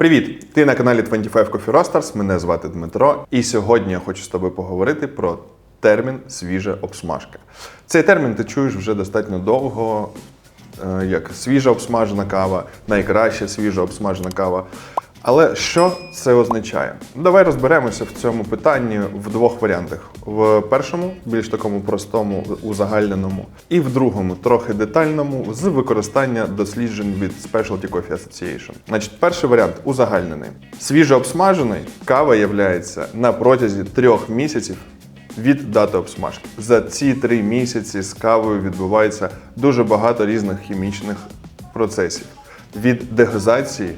Привіт! Ти на каналі 25 Coffee Roasters, Мене звати Дмитро. І сьогодні я хочу з тобою поговорити про термін свіжа обсмажка. Цей термін ти чуєш вже достатньо довго, е, як свіжа обсмажена кава, найкраща свіжа обсмажена кава. Але що це означає? Давай розберемося в цьому питанні в двох варіантах: в першому, більш такому простому, узагальненому, і в другому, трохи детальному, з використання досліджень від Specialty Coffee Association. Значить, перший варіант узагальнений. Свіжо обсмажений кава являється на протязі трьох місяців від дати обсмажки. За ці три місяці з кавою відбувається дуже багато різних хімічних процесів від дегазації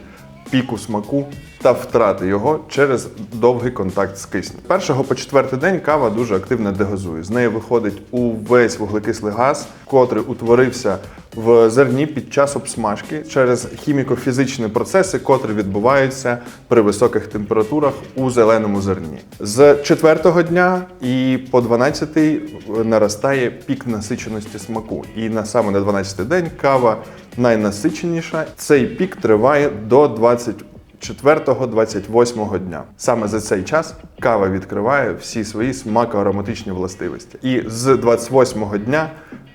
піку смаку та втрати його через довгий контакт з киснем. Першого по четвертий день кава дуже активно дегазує. З неї виходить увесь вуглекислий газ, котрий утворився в зерні під час обсмажки через хіміко-фізичні процеси, котрі відбуваються при високих температурах у зеленому зерні. З четвертого дня і по 12 наростає пік насиченості смаку. І на саме на 12 день кава найнасиченіша. Цей пік триває до 24-28 дня. Саме за цей час кава відкриває всі свої смако-ароматичні властивості. І з 28-го дня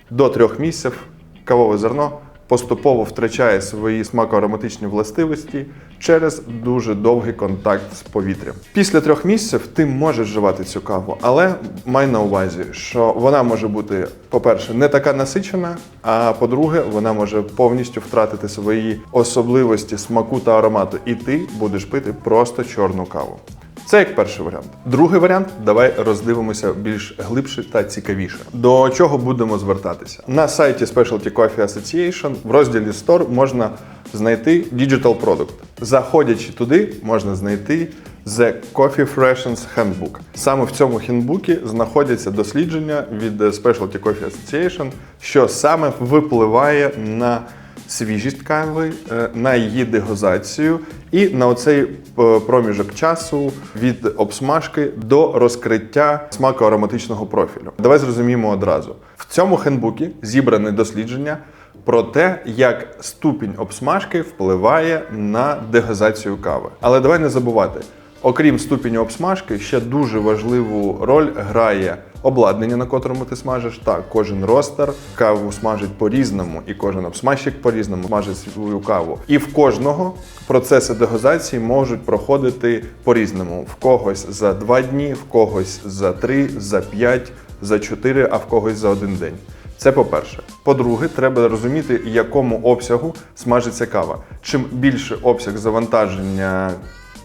до трьох місяців кавове зерно поступово втрачає свої смако-ароматичні властивості через дуже довгий контакт з повітрям. Після трьох місяців ти можеш вживати цю каву, але май на увазі, що вона може бути, по-перше, не така насичена, а по-друге, вона може повністю втратити свої особливості смаку та аромату, і ти будеш пити просто чорну каву. Це як перший варіант. Другий варіант давай роздивимося більш глибше та цікавіше. До чого будемо звертатися? На сайті Specialty Coffee Association в розділі Store можна знайти Digital Product. Заходячи туди, можна знайти The Coffee Freshens Handbook. Саме в цьому хендбукі знаходяться дослідження від Specialty Coffee Association, що саме випливає на свіжість кави, е, на її дегазацію і на оцей е, проміжок часу від обсмажки до розкриття смако-ароматичного профілю. Давай зрозуміємо одразу. В цьому хендбукі зібране дослідження про те, як ступінь обсмажки впливає на дегазацію кави. Але давай не забувати. Окрім ступеню обсмажки, ще дуже важливу роль грає обладнання, на котрому ти смажиш. Так, кожен ростер каву смажить по-різному, і кожен обсмажчик по-різному смажить свою каву. І в кожного процеси дегазації можуть проходити по-різному. В когось за два дні, в когось за три, за п'ять, за чотири, а в когось за один день. Це по-перше. По-друге, треба розуміти, якому обсягу смажиться кава. Чим більше обсяг завантаження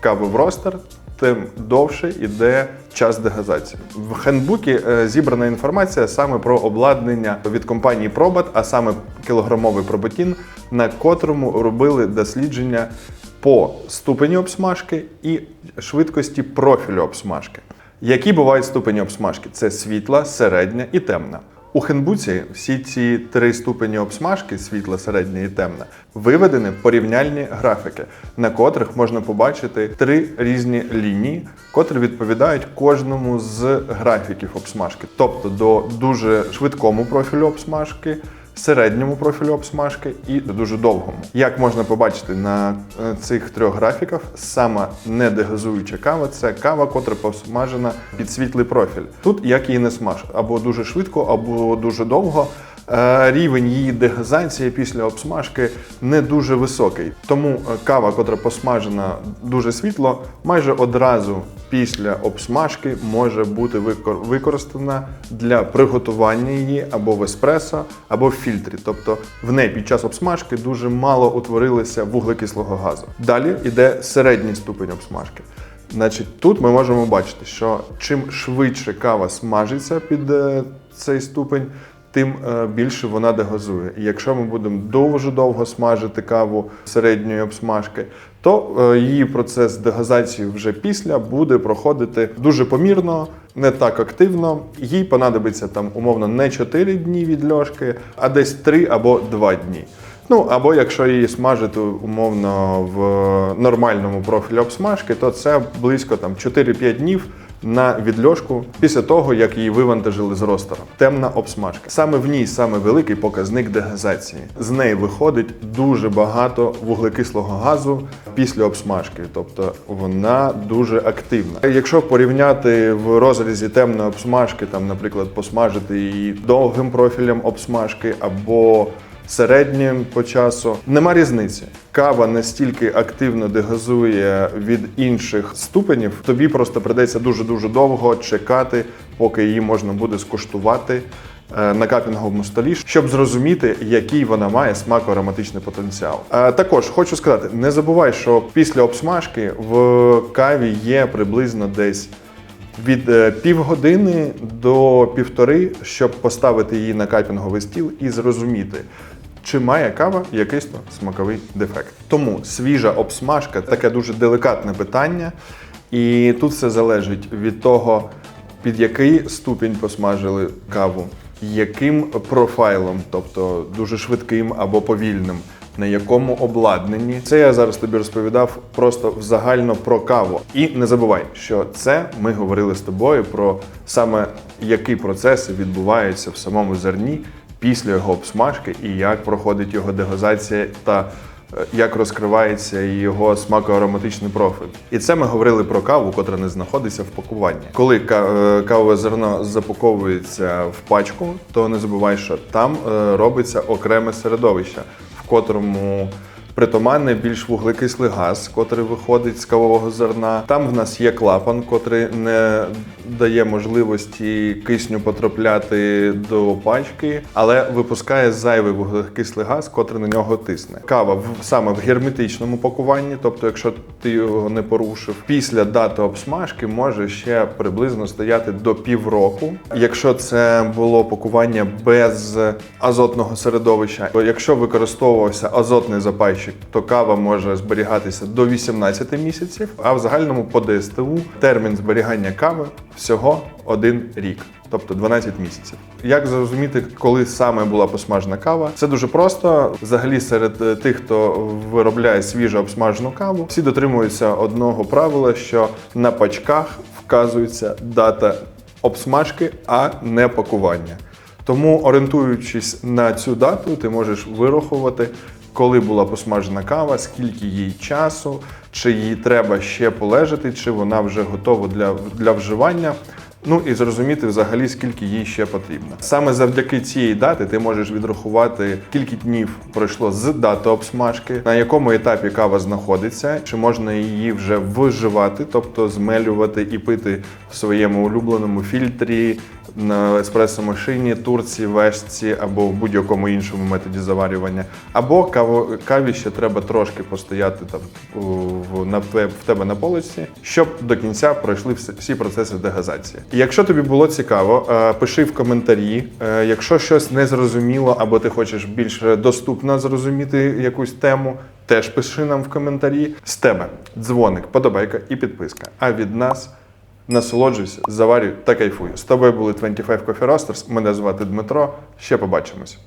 кави в ростер, тим довше йде час дегазації. В хендбукі е, зібрана інформація саме про обладнання від компанії Probat, а саме кілограмовий проботін, на котрому робили дослідження по ступені обсмажки і швидкості профілю обсмажки. Які бувають ступені обсмажки? Це світла, середня і темна. У хенбуці всі ці три ступені обсмажки світло середнє і темне, виведені порівняльні графіки, на котрих можна побачити три різні лінії, котрі відповідають кожному з графіків обсмажки, тобто до дуже швидкому профілю обсмажки. Середньому профілю обсмажки і дуже довгому. Як можна побачити на е, цих трьох графіках, сама недегазуюча кава це кава, котра посмажена під світлий профіль. Тут як її не смаж, або дуже швидко, або дуже довго. Е, Рівень її дегазації після обсмажки не дуже високий. Тому е, кава, котра посмажена дуже світло, майже одразу після обсмажки може бути використана для приготування її або в еспресо, або в фільтрі. Тобто в неї під час обсмажки дуже мало утворилося вуглекислого газу. Далі йде середній ступень обсмажки. Значить, тут ми можемо бачити, що чим швидше кава смажиться під е, цей ступень, тим е, більше вона дегазує. І якщо ми будемо дуже довго смажити каву середньої обсмажки, то е, її процес дегазації вже після буде проходити дуже помірно, не так активно. Їй понадобиться там умовно не 4 дні від льошки, а десь 3 або 2 дні. Ну або якщо її смажити умовно в нормальному профілі обсмажки, то це близько там 4-5 днів на відльошку після того, як її вивантажили з ростера. Темна обсмажка. Саме в ній саме великий показник дегазації. З неї виходить дуже багато вуглекислого газу після обсмажки, тобто вона дуже активна. Якщо порівняти в розрізі темної обсмажки, там, наприклад, посмажити її довгим профілем обсмажки або середнім по часу. Нема різниці. Кава настільки активно дегазує від інших ступенів, тобі просто придеться дуже-дуже довго чекати, поки її можна буде скуштувати е, на капінговому столі, щоб зрозуміти, який вона має смако-ароматичний потенціал. Е, Також хочу сказати: не забувай, що після обсмажки в каві є приблизно десь від е, півгодини до півтори, щоб поставити її на капінговий стіл і зрозуміти, чи має кава якийсь смаковий дефект. Тому свіжа обсмажка таке дуже делікатне питання, і тут все залежить від того, під який ступінь посмажили каву, яким профайлом, тобто дуже швидким або повільним. На якому обладнанні це я зараз тобі розповідав просто загально про каву. І не забувай, що це ми говорили з тобою про саме які процеси відбуваються в самому зерні після його обсмажки і як проходить його дегазація та е, як розкривається його смако-ароматичний профіль. І це ми говорили про каву, котра не знаходиться в пакуванні. Коли е, кавове зерно запаковується в пачку, то не забувай, що там е, робиться окреме середовище, в котрому притаманний більш вуглекислий газ, котрий виходить з кавового зерна. Там в нас є клапан, котрий не дає можливості кисню потрапляти до пачки, але випускає зайвий вуглекислий газ, котрий на нього тисне. Кава саме в герметичному пакуванні, тобто, якщо ти його не порушив, після дати обсмажки може ще приблизно стояти до півроку. Якщо це було пакування без азотного середовища, якщо використовувався азотний запайщик, то кава може зберігатися до 18 місяців. А в загальному по ДСТУ термін зберігання кави всього один рік. Тобто 12 місяців. Як зрозуміти, коли саме була посмажена кава? Це дуже просто. Взагалі, серед е, тих, хто виробляє свіжо обсмажену каву, всі дотримуються одного правила, що на пачках вказується дата обсмажки, а не пакування. Тому, орієнтуючись на цю дату, ти можеш вирахувати, коли була посмажена кава, скільки їй часу, чи їй треба ще полежати, чи вона вже готова для, для вживання. Ну і зрозуміти взагалі, скільки їй ще потрібно. Саме завдяки цієї дати ти можеш відрахувати, скільки днів пройшло з дати обсмажки, на якому етапі кава знаходиться, чи можна її вже вживати, тобто змелювати і пити в своєму улюбленому фільтрі, на еспресо-машині, турці, вешці або в будь-якому іншому методі заварювання. Або каву, каві ще треба трошки постояти там в, на, в тебе на полиці, щоб до кінця пройшли всі, процеси дегазації. Якщо тобі було цікаво, е, пиши в коментарі. Е, Якщо щось не зрозуміло, або ти хочеш більш доступно зрозуміти якусь тему, теж пиши нам в коментарі. З тебе дзвоник, подобайка і підписка. А від нас насолоджуйся, заварюй та кайфуй. З тобою були 25 Coffee Roasters. Мене звати Дмитро. Ще побачимось.